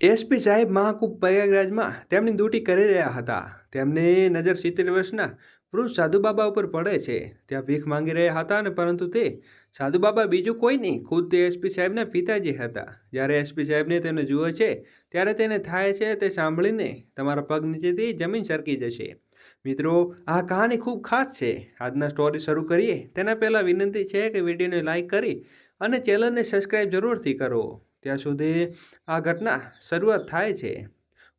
SP સાહેબ મહાકુંભ પ્રયાગરાજમાં તેમની duty કરી રહ્યા હતા. તેમની નજર સિત્તેર વર્ષના વૃદ્ધ સાધુબાબા ઉપર પડે છે. ત્યાં ભીખ માંગી રહ્યા હતા ને પરંતુ તે સાધુબાબા બીજું કોઈ નહીં, ખુદ તે એસપી સાહેબના પિતાજી હતા. જ્યારે એસપી સાહેબને તેને જુએ છે, ત્યારે તેને થાય છે તે સાંભળીને તમારા પગ નીચેથી જમીન સરકી જશે. મિત્રો, આ કહાની ખૂબ ખાસ છે. આજના સ્ટોરી શરૂ કરીએ. તેના પહેલાં વિનંતી છે કે વિડીયોને લાઈક કરી અને ચેનલને સબસ્ક્રાઈબ જરૂરથી કરો. ત્યાં સુધી આ ઘટના શરૂઆત થાય છે.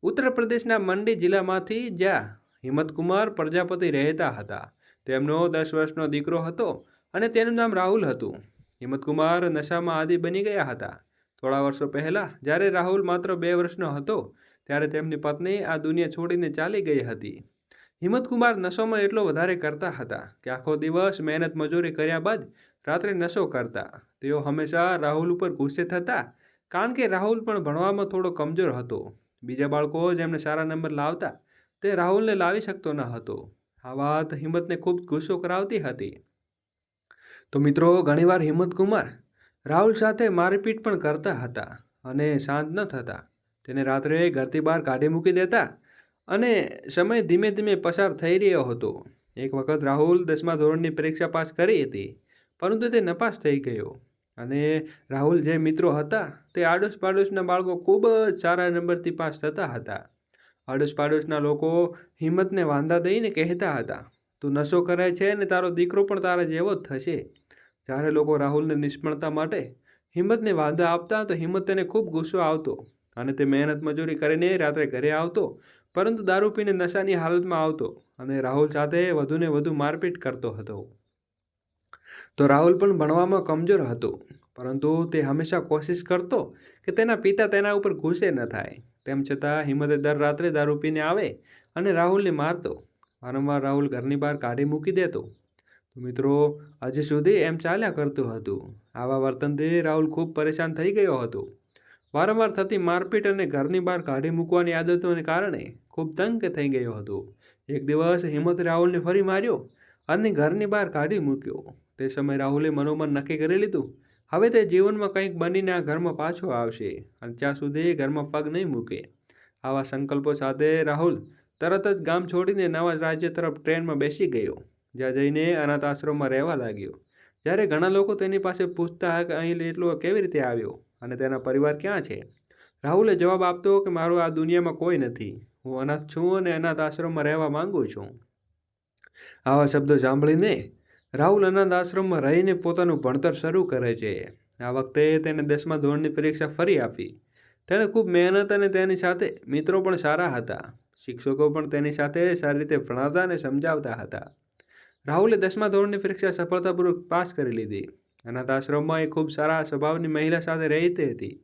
ઉત્તર પ્રદેશના મંડી જિલ્લામાંથી જ્યાં હિંમતકુમાર પ્રજાપતિ રહેતા હતા, તેમનો દસ વર્ષનો દીકરો હતો અને તેનું નામ રાહુલ હતું. હિંમતકુમાર નશામાં આદિ બની ગયા હતા. થોડા વર્ષો પહેલાં જ્યારે રાહુલ માત્ર બે વર્ષનો હતો, ત્યારે તેમની પત્ની આ દુનિયા છોડીને ચાલી ગઈ હતી. હિંમતકુમાર નશોમાં એટલો વધારે કરતા હતા કે આખો દિવસ મહેનત મજૂરી કર્યા બાદ રાત્રે નશો કરતા. તેઓ હંમેશા રાહુલ ઉપર ગુસ્સે થતા કારણ કે રાહુલ પણ ભણવામાં થોડો કમજોર હતો. બીજા બાળકો જેમને સારા નંબર લાવતા, તે રાહુલને લાવી શકતો ન હતો. આ વાત હિંમતને ખૂબ ગુસ્સો કરાવતી હતી. તો મિત્રો, ઘણીવાર હિંમતકુમાર રાહુલ સાથે મારપીટ પણ કરતા હતા અને શાંત ન થતા. તેને રાત્રે ઘરથી બહાર કાઢી મૂકી દેતા અને સમય ધીમે ધીમે પસાર થઈ રહ્યો હતો. એક વખત રાહુલ દસમા ધોરણની પરીક્ષા પાસ કરી હતી, પરંતુ તે નપાસ થઈ ગયો. અને રાહુલ જે મિત્રો હતા, તે આડોશ પાડોશના બાળકો ખૂબ જ સારા નંબરથી પાસ થતા હતા. આડોશ પાડોશના લોકો હિંમતને વાંધા દઈને કહેતા હતા, તું નશો કરે છે ને તારો દીકરો પણ તારા જેવો જ થશે. જ્યારે લોકો રાહુલને નિષ્ફળતા માટે હિંમતને વાંધા આપતા તો હિંમત તેને ખૂબ ગુસ્સો આવતો અને તે મહેનત મજૂરી કરીને રાત્રે ઘરે આવતો, પરંતુ દારૂ પીને નશાની હાલતમાં આવતો અને રાહુલ સાથે વધુને વધુ મારપીટ કરતો હતો. તો રાહુલ પણ ભણવામાં કમજોર હતો, પરંતુ તે હંમેશા કોશિશ કરતો કે તેના પિતા તેના ઉપર ગુસ્સે ન થાય. તેમ છતાં હિંમતે દર રાત્રે દારૂ પીને આવે અને રાહુલને મારતો. વારંવાર રાહુલ ઘરની બહાર કાઢી મૂકી દેતો. તો મિત્રો, હજી સુધી એમ ચાલ્યા કરતું હતું. આવા વર્તનથી રાહુલ ખૂબ પરેશાન થઈ ગયો હતો. વારંવાર થતી મારપીટ અને ઘરની બહાર કાઢી મૂકવાની આદતોને કારણે ખૂબ તંગ થઈ ગયો હતો. એક દિવસ હિંમત રાહુલને ફરી માર્યો અને ઘરની બહાર કાઢી મૂક્યો. તે સમયે રાહુલે મનોમન નક્કી કરી લીધું. હવે તે જીવનમાં કંઈક બનીને આ ઘરમાં પાછો આવશે અને ત્યાં સુધી ઘરમાં પગ નહીં મૂકે. આવા સંકલ્પો સાથે રાહુલ તરત જ ગામ છોડીને નવા રાજ્ય તરફ ટ્રેનમાં બેસી ગયો. જ્યાં જઈને અનાથ આશ્રમમાં રહેવા લાગ્યો. જ્યારે ઘણા લોકો તેની પાસે પૂછતા કે અહીં એટલો કેવી રીતે આવ્યો અને તેના પરિવાર ક્યાં છે? રાહુલે જવાબ આપતો કે મારો આ દુનિયામાં કોઈ નથી. હું અનાથ છું અને અનાથ આશ્રમમાં રહેવા માંગુ છું. આવા શબ્દો સાંભળીને રાહુલ અનાથ આશ્રમમાં રહીને પોતાનું ભણતર શરૂ કરે છે. આ વખતે તેને દસમા ધોરણની પરીક્ષા ફરી આપી. તેણે ખૂબ મહેનત અને તેની સાથે મિત્રો પણ સારા હતા. શિક્ષકો પણ તેની સાથે સારી રીતે ભણાવતા અને સમજાવતા હતા. રાહુલે દસમા ધોરણની પરીક્ષા સફળતાપૂર્વક પાસ કરી લીધી. અનાથ આશ્રમમાં એ ખૂબ સારા સ્વભાવની મહિલા સાથે રહેતી હતી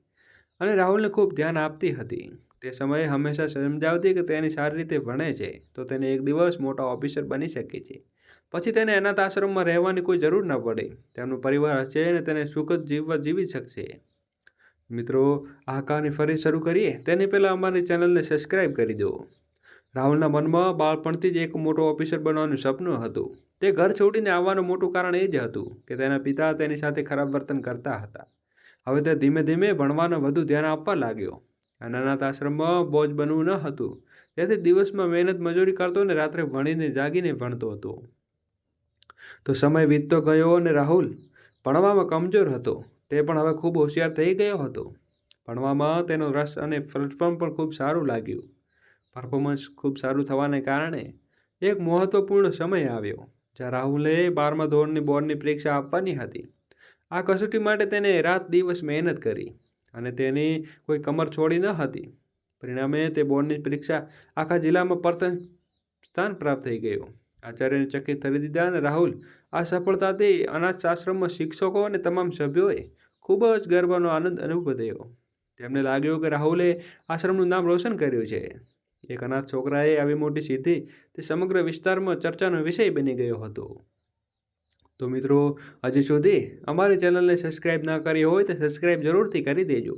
અને રાહુલને ખૂબ ધ્યાન આપતી હતી. તે સમયે હંમેશા સમજાવતી કે તેની સારી રીતે ભણે છે, તો તેને એક દિવસ મોટા ઓફિસર બની શકે છે. પછી તેને અનાથ આશ્રમમાં રહેવાની કોઈ જરૂર ન પડે. તેમનો પરિવાર હશે અને તેને સુખદ જીવવા જીવી શકશે. મિત્રો, આ કહાની ફરી શરૂ કરીએ. તેની પહેલાં અમારી ચેનલને સબસ્ક્રાઈબ કરી દો. રાહુલના મનમાં બાળપણથી જ એક મોટો ઓફિસર બનવાનું સપનું હતું. તે ઘર છોડીને આવવાનું મોટું કારણ એ જ હતું કે તેના પિતા તેની સાથે ખરાબ વર્તન કરતા હતા. હવે તે ધીમે ધીમે ભણવાનું વધુ ધ્યાન આપવા લાગ્યો. અને અનાથ આશ્રમમાં બોજ બનવું ન હતું. તેથી દિવસમાં મહેનત મજૂરી કરતો અને રાત્રે ભણીને જાગીને ભણતો હતો. તો સમય વીતતો ગયો અને રાહુલ ભણવામાં કમજોર હતો. તે પણ હવે ખૂબ હોશિયાર થઈ ગયો હતો. ભણવામાં તેનો રસ અને પ્લેટફોર્મ પણ ખૂબ સારું લાગ્યું. પરફોર્મન્સ ખૂબ સારું થવાને કારણે એક મહત્ત્વપૂર્ણ સમય આવ્યો, જ્યાં રાહુલે બારમા ધોરણની બોર્ડની પરીક્ષા આપવાની હતી. આ કસોટી માટે તેને રાત દિવસ મહેનત કરી અને તેની કોઈ કમર છોડી ન હતી. પરિણામે તે બોર્ડની પરીક્ષા આખા જિલ્લામાં પ્રથમ સ્થાન પ્રાપ્ત થઈ ગયું. આચાર્યને ચકિત કરી દીધા અને રાહુલ આ સફળતાથી અનાથ આશ્રમમાં શિક્ષકો અને તમામ સભ્યોએ ખૂબ જ ગર્વનો આનંદ અનુભવ્યો તેમને લાગ્યું કે રાહુલે આશ્રમનું નામ રોશન કર્યું છે. એક અનાથ છોકરાએ આવી મોટી સિદ્ધિ તે સમગ્ર વિસ્તારમાં ચર્ચાનો વિષય બની ગયો હતો. તો મિત્રો, હજી સુધી અમારી ચેનલને સબસ્ક્રાઈબ ના કરી હોય તો સબસ્ક્રાઈબ જરૂરથી કરી દેજો.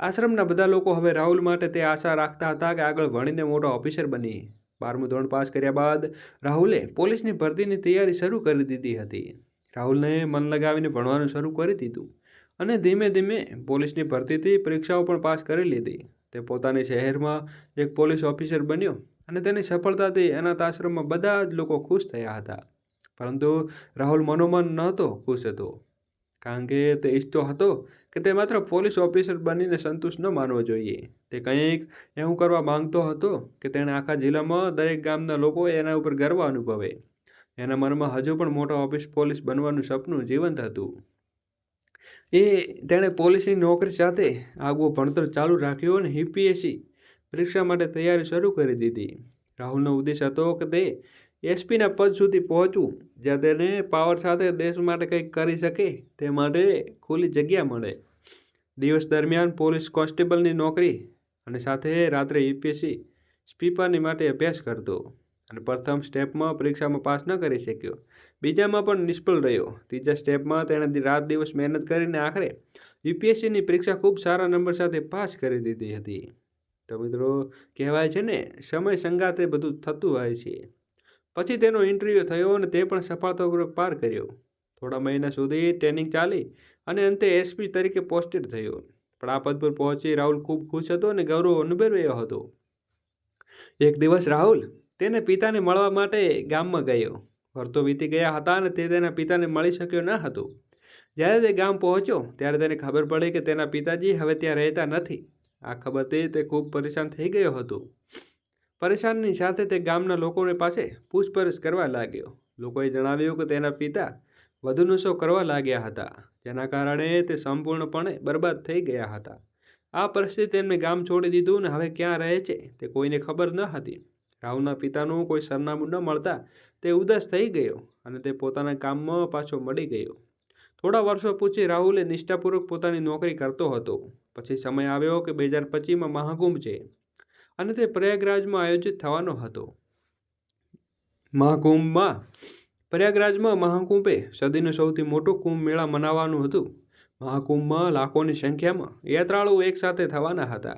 આશ્રમના બધા લોકો હવે રાહુલ માટે તે આશા રાખતા હતા કે આગળ ભણીને મોટો ઓફિસર બની બારમું ધોરણ પાસ કર્યા બાદ રાહુલે પોલીસની ભરતીની તૈયારી શરૂ કરી દીધી હતી. રાહુલને મન લગાવીને ભણવાનું શરૂ કરી દીધું અને ધીમે ધીમે પોલીસની ભરતીથી પરીક્ષાઓ પણ પાસ કરી લીધી. તે પોતાની શહેરમાં એક પોલીસ ઓફિસર બન્યો અને તેની સફળતાથી અનાથ આશ્રમમાં બધા જ લોકો ખુશ થયા હતા. પરંતુ રાહુલ મનોમન નહોતો ખુશ હતો. કારણ કે તે ઈચ્છતો હતો કે તે માત્ર પોલીસ ઓફિસર બનીને સંતુષ્ટ ન માનવો જોઈએ. તે કંઈક એવું કરવા માંગતો હતો કે તેણે આખા જિલ્લામાં દરેક ગામના લોકો એના ઉપર ગર્વ અનુભવે. એના મનમાં હજુ પણ મોટો ઓફિસ પોલીસ બનવાનું સપનું જીવંત હતું. એ તેણે પોલીસની નોકરી સાથે આગવું ભણતર ચાલુ રાખ્યું અને યુપીએસસી પરીક્ષા માટે તૈયારી શરૂ કરી દીધી. રાહુલનો ઉદ્દેશ હતો કે તે એસપીના પદ સુધી પહોંચવું, જ્યાં તેને પાવર સાથે દેશ માટે કંઈક કરી શકે, તે માટે ખુલ્લી જગ્યા મળે. દિવસ દરમિયાન પોલીસ કોન્સ્ટેબલની નોકરી અને સાથે રાત્રે યુપીએસસી સ્પીપરની માટે અભ્યાસ કરતો અને પ્રથમ સ્ટેપમાં પરીક્ષામાં પાસ ન કરી શક્યો. બીજામાં પણ નિષ્ફળ રહ્યો. ત્રીજા સ્ટેપમાં તેણે રાત દિવસ મહેનત કરીને આખરે યુપીએસસીની પરીક્ષા ખૂબ સારા નંબર સાથે પાસ કરી દીધી હતી. તો મિત્રો, કહેવાય છે ને, સમય સંગાતે બધું થતું હોય છે. પછી તેનો ઇન્ટરવ્યૂ થયો અને તે પણ સફળતાપૂર્વક પાર કર્યો. થોડા મહિના સુધી ટ્રેનિંગ ચાલી અને અંતે એસપી તરીકે પોસ્ટેડ થયો. પણ આ પદ પર પહોંચી રાહુલ ખૂબ ખુશ હતો અને ગૌરવ અનુભવ્યો હતો. એક દિવસ રાહુલ તેને પિતાને મળવા માટે ગામમાં ગયો. વર્તો વીતી ગયા હતા અને તે તેના પિતાને મળી શક્યો ન હતો. જ્યારે તે ગામ પહોંચ્યો, ત્યારે તેને ખબર પડી કે તેના પિતાજી હવે ત્યાં રહેતા નથી. આ ખબરથી તે ખૂબ પરેશાન થઈ ગયો હતો. પરેશાનની સાથે તે ગામના લોકોને પાસે પૂછપરછ કરવા લાગ્યો. લોકોએ જણાવ્યું કે તેના પિતા વધુ નશો કરવા લાગ્યા હતા, જેના કારણે તે સંપૂર્ણપણે બરબાદ થઈ ગયા હતા. આ પરિસ્થિતિ તેમને ગામ છોડી દીધું ને હવે ક્યાં રહે છે તે કોઈને ખબર ન હતી. રાહુલના પિતાનું કોઈ સરનામું ન મળતા તે ઉદાસ થઈ ગયો અને તે પોતાના કામમાં પાછો મળી ગયો. થોડા વર્ષો પૂછી રાહુલે નિષ્ઠાપૂર્વક પોતાની નોકરી કરતો હતો. પછી સમય આવ્યો કે બે હજાર પચીસમાં મહાકુંભ છે. અને તે પ્રયાગરાજમાં આયોજિત થવાનો હતો. મહાકુંભમાં, પ્રયાગરાજમાં મહાકુંભે સદીનો સૌથી મોટો કુંભ મેળા મનાવવાનું હતું. મહાકુંભમાં લાખોની સંખ્યામાં યાત્રાળુઓ એકસાથે થવાના હતા.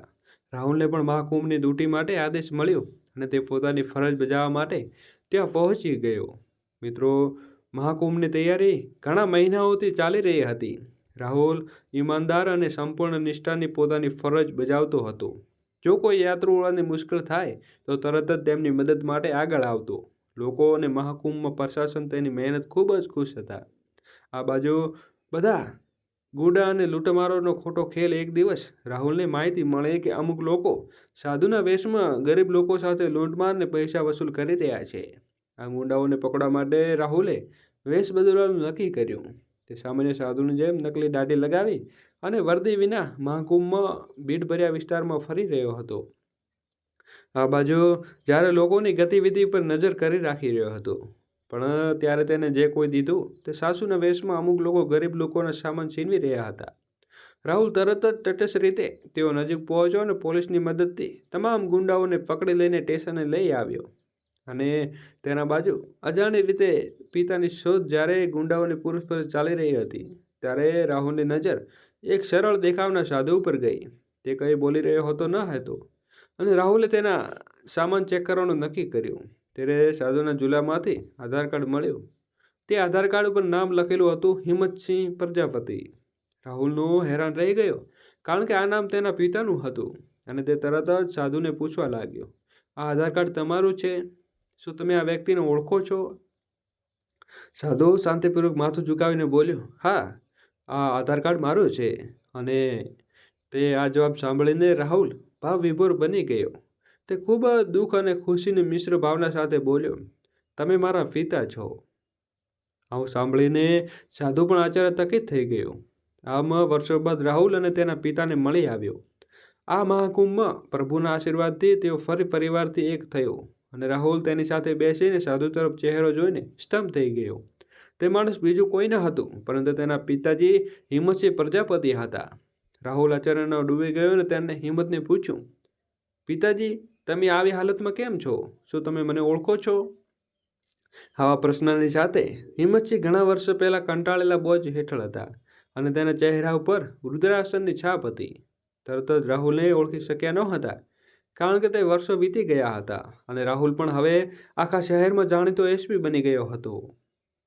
રાહુલને પણ મહાકુંભની ડ્યુટી માટે આદેશ મળ્યો અને તે પોતાની ફરજ બજાવવા માટે ત્યાં પહોંચી ગયો. મિત્રો, મહાકુંભની તૈયારી ઘણા મહિનાઓથી ચાલી રહી હતી. રાહુલ ઈમાનદાર અને સંપૂર્ણ નિષ્ઠાની પોતાની ફરજ બજાવતો હતો. જો કોઈ યાત્રુઓને મુશ્કેલ થાય, તો તરત જ તેમની મદદ માટે આગળ આવતો. લોકો અને મહાકુંભમાં પ્રશાસન તેની મહેનત ખૂબ જ ખુશ હતા. આ બાજુ બધા ગુડા અને લૂંટમારોનો ખોટો ખેલ એક દિવસ રાહુલને માહિતી મળે કે અમુક લોકો સાધુના વેશમાં ગરીબ લોકો સાથે લૂંટમારને પૈસા વસૂલ કરી રહ્યા છે. આ ગુંડાઓને પકડવા માટે રાહુલે વેશ બદલવાનું નક્કી કર્યું. તે સામાન્ય સાધુની જેમ નકલી દાઢી લગાવી અને વર્દી વિના મહાકુંભમાં ભીડભર્યા વિસ્તારમાં ફરી રહ્યો હતો. આ બાજુ જ્યારે લોકોની ગતિવિધિ પર નજર કરી રાખી રહ્યો હતો. પણ ત્યારે તેને જે કોઈ દીધું તે સાસુના વેશમાં અમુક લોકો ગરીબ લોકોના સામાન છીનવી રહ્યા હતા. રાહુલ તરત જ તટસ્થ રીતે તેઓ નજીક પહોંચ્યો અને પોલીસની મદદથી તમામ ગુંડાઓને પકડી લઈને સ્ટેશને લઈ આવ્યો. અને તેના બાજુ અજાણી રીતે પિતાની શોધ જ્યારે ગુંડાઓની પર ચાલી રહી હતી, ત્યારે રાહુલની નજર એક સરળ દેખાવના સાધુ ઉપર ગઈ. તે કંઈ બોલી રહ્યો હતો ન હતો અને રાહુલે તેના સામાન ચેક કરવાનું નક્કી કર્યું. ત્યારે સાધુના ઝૂલામાંથી આધાર કાર્ડ મળ્યું. તે આધાર કાર્ડ ઉપર નામ લખેલું હતું હિંમતસિંહ પ્રજાપતિ. રાહુલનો હેરાન રહી ગયો, કારણ કે આ નામ તેના પિતાનું હતું અને તે તરત જ સાધુને પૂછવા લાગ્યો, આ આધાર કાર્ડ તમારું છે? શું તમે આ વ્યક્તિને ઓળખો છો? સાધુ શાંતિપૂર્વક માથું ઝુકાવીને બોલ્યો, હા, આ આધાર કાર્ડ મારું છે અને તે આ જવાબ સાંભળીને રાહુલ ભાવ વિભોર બની ગયો. તે ખૂબ દુઃખ અને ખુશીની મિશ્ર ભાવના સાથે બોલ્યો, તમે મારા પિતા છો. આવું સાંભળીને સાધુ પણ આચાર્ય તકિત થઈ ગયો. આમ વર્ષો બાદ રાહુલ અને તેના પિતાને મળી આવ્યો. આ મહાકુંભમાં પ્રભુના આશીર્વાદથી તેઓ ફરી પરિવારથી એક થયો. અને રાહુલ તેની સાથે બેસીને સાધુ તરફ ચહેરો જોઈને સ્તંભ થઈ ગયો. તે માણસ બીજું કોઈ ન હતું, પરંતુ તેના પિતાજી હિંમતસિંહ પ્રજાપતિ હતા. રાહુલ આચાર્યનો ડૂબી ગયો અને તેને હિંમતને પૂછ્યું, પિતાજી, તમે આવી હાલતમાં કેમ છો? શું તમે મને ઓળખો છો? આવા પ્રશ્નની સાથે હિંમતસિંહ ઘણા વર્ષો પહેલાં કંટાળેલા બોજ હેઠળ હતા અને તેના ચહેરા ઉપર રુદ્રાસનની છાપ હતી. તરત જ રાહુલને ઓળખી શક્યા ન હતા કારણ કે તે વર્ષો વીતી ગયા હતા અને રાહુલ પણ હવે આખા શહેરમાં જાણીતો એસપી બની ગયો હતો.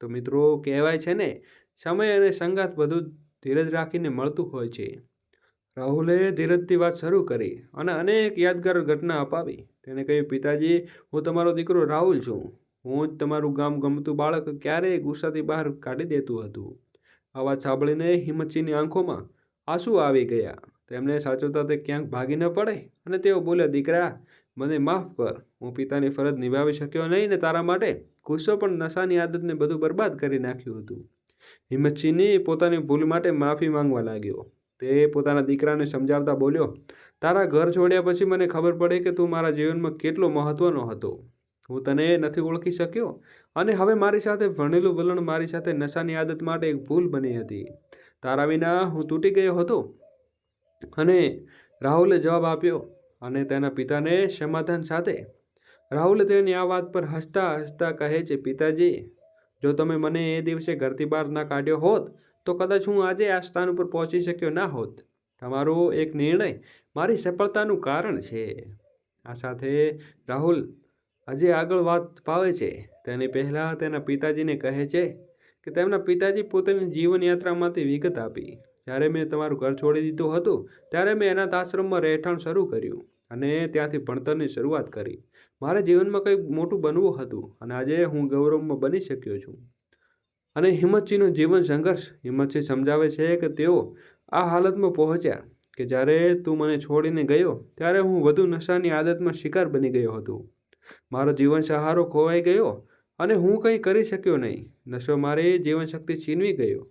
તો મિત્રો, કહેવાય છે ને, સમય અને સંગાત બધું ધીરજ રાખીને મળતું હોય છે. રાહુલે ધીરજથી વાત શરૂ કરી અને અનેક યાદગાર ઘટના અપાવી. તેણે કહ્યું, પિતાજી, હું તમારો દીકરો રાહુલ છું. હું જ તમારું ગામ ગમતું બાળક ક્યારેય ગુસ્સાથી બહાર કાઢી દેતું હતું. આ વાત સાંભળીને હિંમતસિંહની આંખોમાં આંસુ આવી ગયા. તેમને સાચવતા તે ક્યાંક ભાગી ન પડે અને તેઓ બોલ્યા, દીકરા, મને માફ કર. હું પિતાની ફરજ નિભાવી શક્યો નહીં ને તારા માટે ગુસ્સો પણ નશાની આદતને બધું બરબાદ કરી નાખ્યું હતું. હિંમતસિંહની પોતાની ભૂલ માટે માફી માંગવા લાગ્યો. તે પોતાના દીકરાને સમજાવતા બોલ્યો, તારા ઘર છોડ્યા પછી મને ખબર પડે કે તું મારા જીવનમાં કેટલો મહત્વનો હતો. હું તને નથી ઓળખી શક્યો અને હવે મારી સાથે ભણેલું વલણ મારી સાથે નશાની આદત માટે એક ભૂલ બની હતી. તારા વિના હું તૂટી ગયો હતો. અને રાહુલે જવાબ આપ્યો અને તેના પિતાને સમાધાન સાથે. રાહુલે તેની આ વાત પર હસતા હસતા કહે છે, પિતાજી, જો તમે મને એ દિવસે ઘરથી બહાર ના કાઢ્યો હોત, તો કદાચ હું આજે આ સ્થાન ઉપર પહોંચી શક્યો ના હોત. તમારો એક નિર્ણય મારી સફળતાનું કારણ છે. આ સાથે રાહુલ આજે આગળ વાત પાવે છે. તેની પહેલાં તેના પિતાજીને કહે છે કે તેમના પિતાજી પોતાની જીવનયાત્રામાંથી વિગત આપી. જ્યારે મેં તમારું ઘર છોડી દીધું હતું, ત્યારે મેં અનાથ આશ્રમમાં રહેઠાણ શરૂ કર્યું અને ત્યાંથી ભણતરની શરૂઆત કરી. મારે જીવનમાં કંઈક મોટું બનવું હતું અને આજે હું ગૌરવમાં બની શક્યો છું. અને હિંમતસિંહનો જીવન સંઘર્ષ હિંમતસિંહ સમજાવે છે કે તેઓ આ હાલતમાં પહોંચ્યા કે જ્યારે તું મને છોડીને ગયો, ત્યારે હું વધુ નશાની આદતમાં શિકાર બની ગયો હતો. મારો જીવન સહારો ખોવાઈ ગયો અને હું કંઈ કરી શક્યો નહીં. નશો મારી જીવનશક્તિ છીનવી ગયો.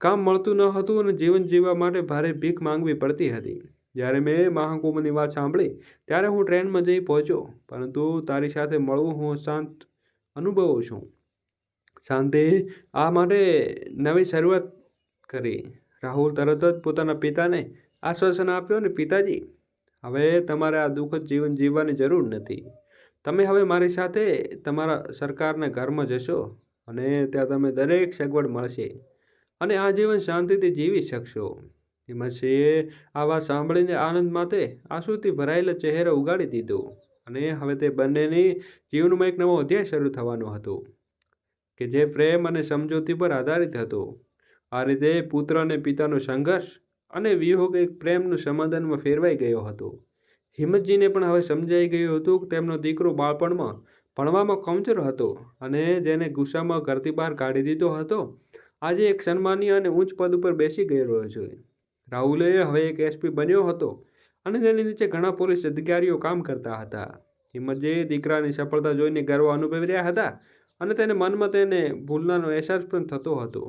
કામ મળતું ન હતું અને જીવન જીવવા માટે ભારે ભીખ માંગવી પડતી હતી. જ્યારે મેં મહાકુંભની વાત સાંભળી, ત્યારે હું ટ્રેનમાં જઈ પહોંચ્યો, પરંતુ તારી સાથે મળવું હું શાંત અનુભવું છું. શાંતિ આ માટે નવી શરૂઆત કરી. રાહુલ તરત જ પોતાના પિતાને આશ્વાસન આપ્યું ને પિતાજી, હવે તમારે આ દુઃખદ જીવન જીવવાની જરૂર નથી. તમે હવે મારી સાથે તમારા સરકારના ઘરમાં જશો અને ત્યાં તમે દરેક સગવડ મળશે. અને આ જીવન શાંતિથી જીવી શકશો. હિંમતસિંહે આ વાત સાંભળીને આનંદ માતે આંસુથી ભરાયેલો ચહેરો ઉગાડી દીધો અને હવે તે બંનેની જીવનમાં એક નવો અધ્યાય શરૂ થવાનો હતો, કે જે પ્રેમ અને સમજૂતી પર આધારિત હતો. આ રીતે પુત્ર અને પિતાનો સંઘર્ષ અને વિયોગ એક પ્રેમનું સમાધાનમાં ફેરવાઈ ગયો હતો. હિંમતજીને પણ હવે સમજાઈ ગયું હતું કે તેમનો દીકરો બાળપણમાં ભણવામાં કમજોર હતો અને જેને ગુસ્સામાં ઘરથી બહાર કાઢી દીધો હતો આજે એક સન્માનીય અને ઉચ્ચ પદ ઉપર બેસી ગયેલો છે. રાહુલે હવે એક એસપી બન્યો હતો અને તેની નીચે ઘણા પોલીસ અધિકારીઓ કામ કરતા હતા. હિંમતજે દીકરાની સફળતા જોઈને ગર્વ અનુભવી રહ્યા હતા અને તેને મનમાં તેને ભૂલનાનો અહેસાસ પણ થતો હતો.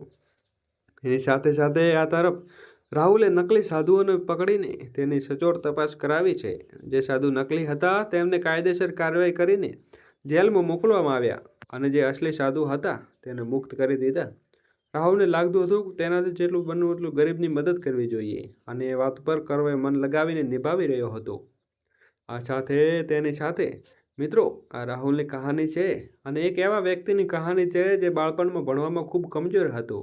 એની સાથે સાથે આ તરફ રાહુલે નકલી સાધુઓને પકડીને તેની સચોટ તપાસ કરાવી છે. જે સાધુ નકલી હતા તેમને કાયદેસર કાર્યવાહી કરીને જેલમાં મોકલવામાં આવ્યા અને જે અસલી સાધુ હતા તેને મુક્ત કરી દીધા. રાહુલને લાગતું હતું કે તેનાથી જેટલું બનવું એટલું ગરીબની મદદ કરવી જોઈએ. અને એ વાત પર કરવે મન લગાવીને નિભાવી રહ્યો હતો. આ સાથે તેની સાથે, મિત્રો, આ રાહુલની કહાની છે અને એક એવા વ્યક્તિની કહાની છે જે બાળપણમાં ભણવામાં ખૂબ કમજોર હતો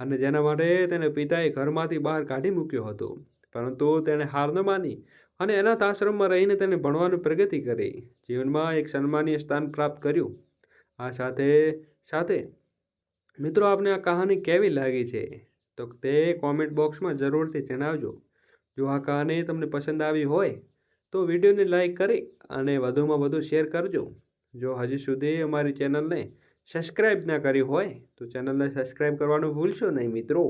અને જેના માટે તેને પિતાએ ઘરમાંથી બહાર કાઢી મૂક્યો હતો. પરંતુ તેણે હાર ન માની અને અનાથ આશ્રમમાં રહીને તેને ભણવાની પ્રગતિ કરી. જીવનમાં એક સન્માનીય સ્થાન પ્રાપ્ત કર્યું. આ સાથે સાથે મિત્રો, આપને આ કહાની કેવી લાગી છે? તો તે કોમેન્ટ બોક્સમાં જરૂરથી જણાવજો. જો આ કહાની તમને પસંદ આવી હોય, તો વિડીયોને લાઈક કરી અને વધુમાં વધુ શેર કરજો. જો હજી સુધી અમારી ચેનલને સબસ્ક્રાઈબ ના કરી હોય, તો ચેનલને સબસ્ક્રાઈબ કરવાનું ભૂલશો નહીં મિત્રો.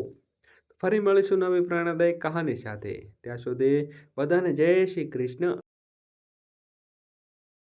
ફરી મળીશું નવી પ્રેરણાદાયક કહાની સાથે. ત્યાં સુધી બધાને જય શ્રી કૃષ્ણ.